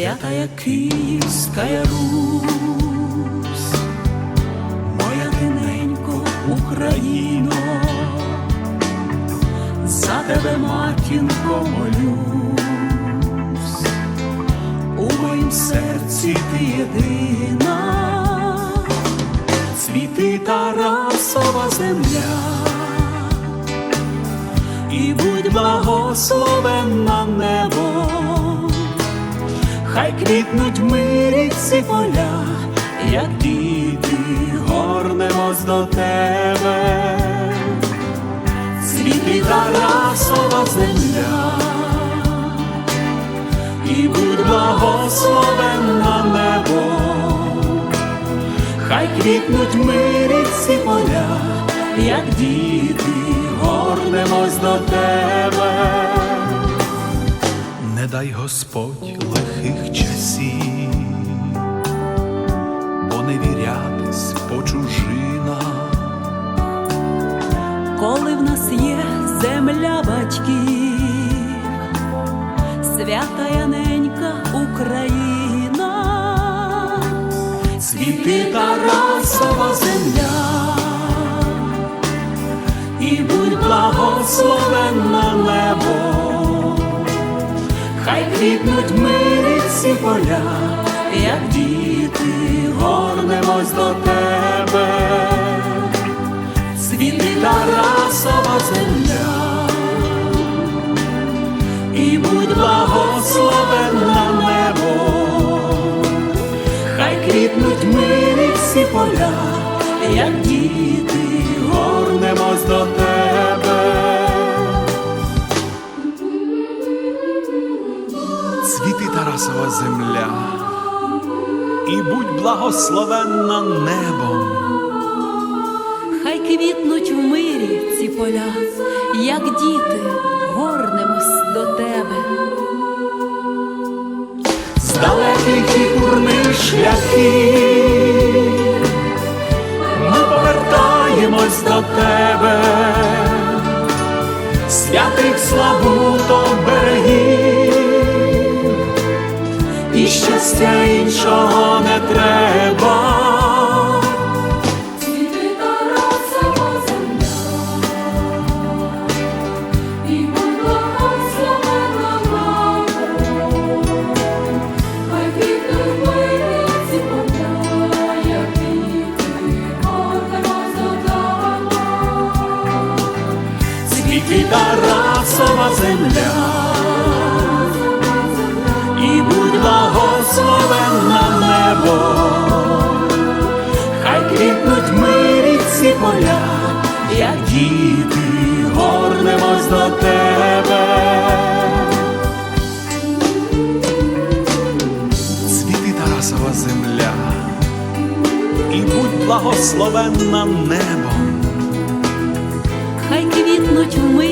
Святая Київська Русь, моя тиненько Україно, за тебе, матінко, молюсь, у моїм серці ти єдина, цвіти Тарасова земля, і будь благословенна небо квітнуть в мирі ці поля, як діти горнемось до тебе, світлі Тарасова земля, і будь благословенна небо, хай квітнуть в мирі ці поля, як діти горнемось до тебе. Не дай Господь лихих часів, поневірятись по чужинах, коли в нас є земля батьків, свята яненька Україна, цвіти Тарасова земля, і будь благословенна небо, хай квітнуть в мирі ці поля, як діти горнемось до тебе. Світи Тарасова земля, і будь благословенна небо, хай квітнуть всі поля, як діти горнемось до тебе. Тарасова земля, і будь благословенна небом. Хай квітнуть в мирі ці поля, як діти горнемось до тебе. З далеких і курних шляхів іншого не треба. Цвіти Тарасова земля, і будь благословенна небо, хай квітнуть в поля, як горнемось до тебе. Цвіти Тарасова земля, хай квітнуть мирі ці поля, як діти горнемось до тебе. Світи Тарасова земля, і будь благословенна небом, хай квітнуть ми.